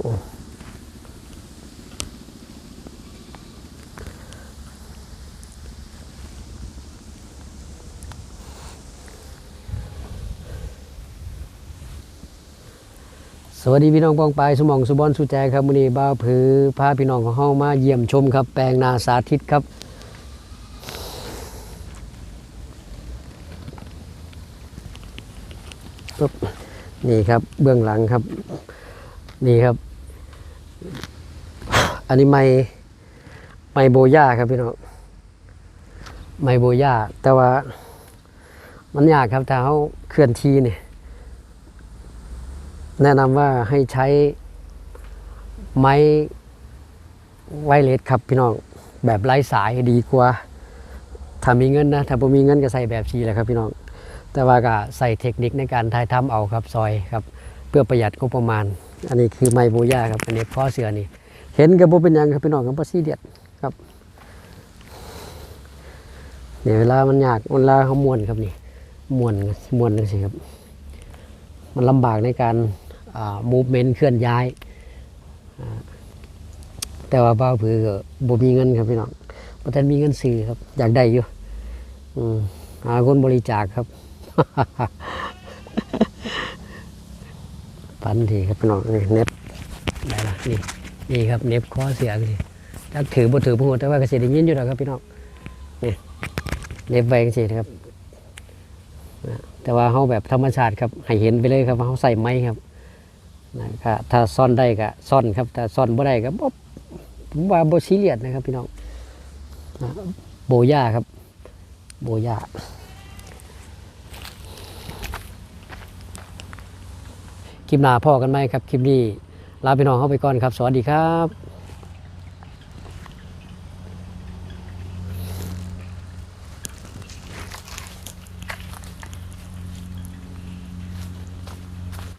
สวัสดีพี่น้องกองปายสมองสุบอนสุแจครับมือนี้บ้าพือพาพี่น้องของเฮามาเยี่ยมชมครับ แปลงนาสาธิตครับ นี่ครับเบื้องหลังครับ นี่ครับ อันนี้ไม้ไม้โบย่าครับพี่น้องไม้โบย่าแต่ว่ามันยากครับถ้าเขาเคลื่อนที่เนี่ยแนะนำว่าให้ใช้ไม้ไวเลสครับพี่น้องแบบไร้สายดีกว่าถ้ามีเงินนะถ้าบ่มีเงินก็ใส่แบบชีแหละครับพี่น้องแต่ว่าก็ใส่เทคนิคในการถ่ายทำเอาครับซอยครับ เพื่อประหยัดงบประมาณ อันนี้คือไมโบย่าครับอันนี้ข้อเสือนี่ เห็นกับบ่เป็นยังครับพี่น้องครับบ่ซีเรียสครับเนี่ยเวลามันยากเวลาเขามวนครับนี่ม้วนม้วนจังซี่ครับ มันลำบากในการอ่า movement เคลื่อนย้าย แต่ว่าบ้าผือบ่มีเงินครับพี่น้องบ่ทันมีเงินซื้อครับ อยากได้อยู่อืมหาคนบริจาคครับ ปันทีครับพี่น้องนี่เน็บได้ละนี่นี่ครับเน็บคอเสียสิจักถือบ่ถือบ่ฮู้แต่ว่าก็สิได้ยินอยู่ดอกครับพี่น้องนี่เน็บไว้จังซี่นะครับ แต่ว่าเฮาแบบธรรมชาติครับให้เห็นไปเลยครับว่าเฮาใส่ไม้ครับนะครับถ้าซ่อนได้ก็ซ่อนครับถ้าซ่อนบ่ได้ก็บ่ผมว่าบ่ซีเรียสนะครับพี่น้องโบย่าครับ โบย่า คลิปหน้าพ่อกันไหมครับ คลิปนี้ลาพี่น้องเข้าไปก่อนครับ สวัสดีครับ